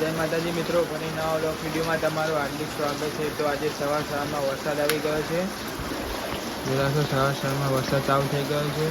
જય માતાજી મિત્રો, ફરી નવા લોક વિડીયોમાં તમારું હાર્દિક સ્વાગત છે. તો આજે સવાર સવારમાં વરસાદ આવી ગયો છે. જોડાશો સવાર સવારમાં વરસાદ ચાલુ થઈ ગયો છે.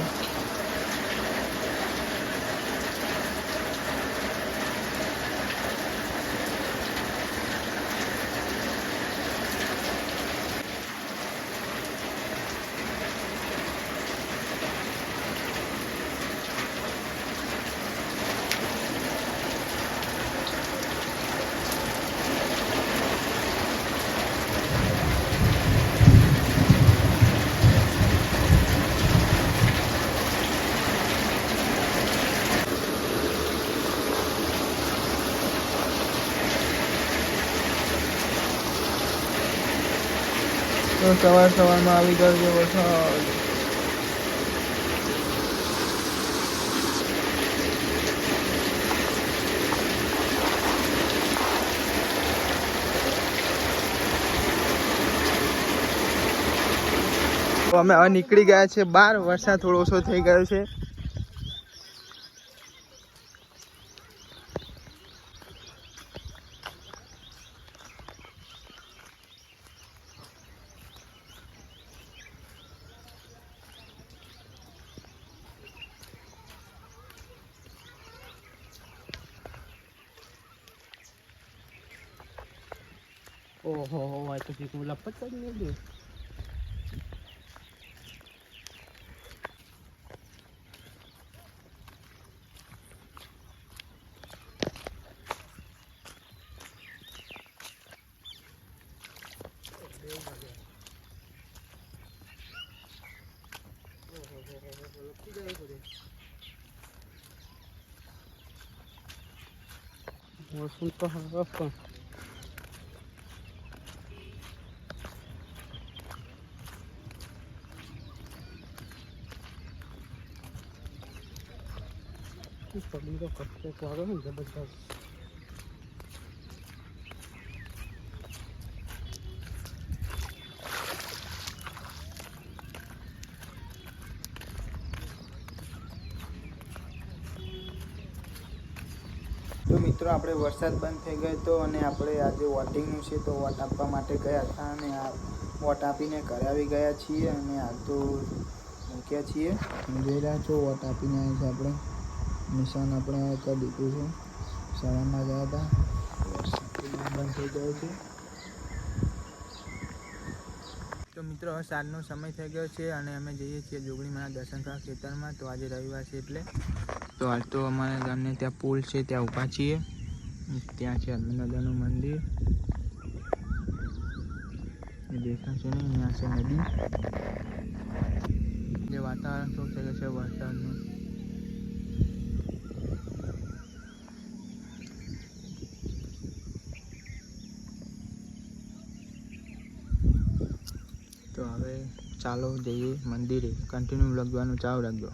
તો સવાર સવારમાં આવી ગયો છે વરસાદ અમે હવે નીકળી ગયા છે. બહાર વરસાદ થોડો ઓછો થઈ ગયો છે. ઓહો આ તો શીખ લપત જ નહીં દે વરસાદ તો હવે પબ્લિક તો કચ્ચે તો આવે ને જબરદસ્ત તો મિત્રો આપણે વરસાદ બંધ થઈ ગયો હતો અને આપણે આજે વોટિંગનું છે તો વોટ આપવા માટે ગયા હતા અને આ વોટ આપીને ઘરે આવી ગયા છીએ અને આ તો મૂક્યા છીએ. જોઈ રહ્યા છો વોટ આપીને આવ્યા છે આપણે? નિશાન આપણે કરી દીધું છે. સવારમાં ગયા હતા. થઈ ગયો છે. તો મિત્રો સાંજનો સમય થઈ ગયો છે અને અમે જઈએ છીએ જોગણીમાના દર્શન ખેતરમાં. તો આજે રવિવાર છે એટલે. તો હાલ તો અમારા ગામને ત્યાં પુલ છે, ત્યાં ઊભા છીએ. ત્યાં છે હનુમાનદાદાનું મંદિર. દેખાશે નહીં, ત્યાં છે નદી. જે વાતાવરણ શું થઈ ગયું છે વરસાદનું તો હવે ચાલો જઈએ મંદિરે. કન્ટિન્યુ લગવાનું ચાલુ રાખજો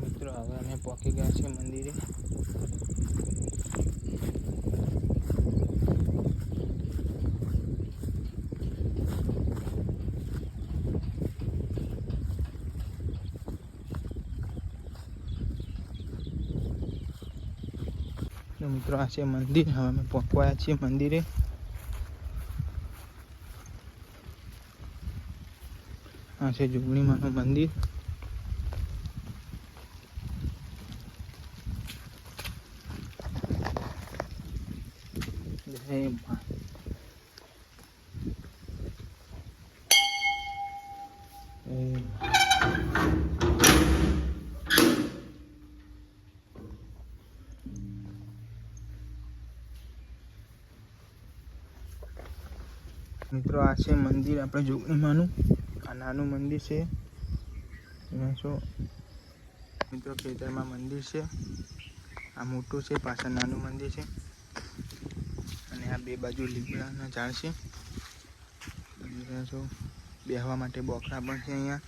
મિત્રો હવે અમે પહોંચી ગયા છે મંદિરે તો મિત્રો આ છે મંદિર. હવે અમે પહોંચવાયા છીએ મંદિરે. આ છે જોગણીમાનું મંદિર. જય મિત્રો, આ છે મંદિર આપણે જોગણીમાંનું આ નાનું મંદિર છે. શું? મિત્રો, ખેતરમાં મંદિર છે. આ મોટું છે, પાછળ નાનું મંદિર છે. અને આ બે બાજુ લીમડાના ઝાડ છે. જો બેહવા માટે બોકડા પણ છે અહીંયા.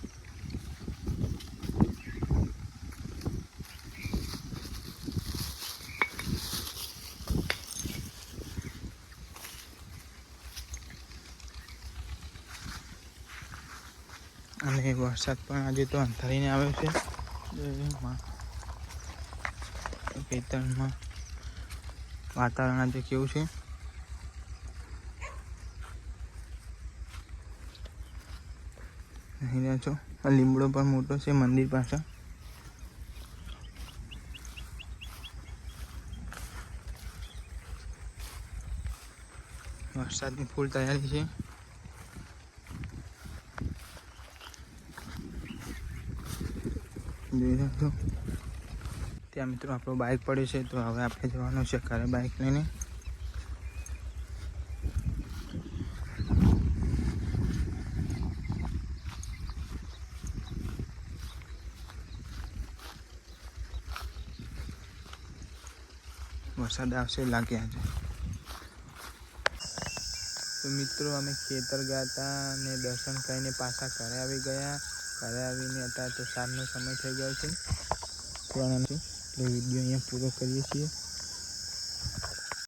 અને વરસાદ પણ આજે તો અંધારીને આવે છે. ખેતરમાં વાતાવરણ આજે કેવું છે? અહીં રહ્યા છો. લીમડો પણ મોટો છે, મંદિર પાછળ. વરસાદની ફૂલ તૈયારી છે. ત્યાં મિત્રો આપણો બાઇક પડ્યો છે, તો હવે આપણે જવાનું છે ઘરે બાઇક લઈને. વરસાદ આવશે લાગે આજે તો મિત્રો અમે ખેતર ગયા હતા અને દર્શન કરીને પાછા ઘરે આવી ગયા. ઘરે આવીને અત્યારે તો સાંજનો સમય થઈ ગયો છે. પણ એટલે વીડિયો અહીંયા પૂરો કરીએ છીએ.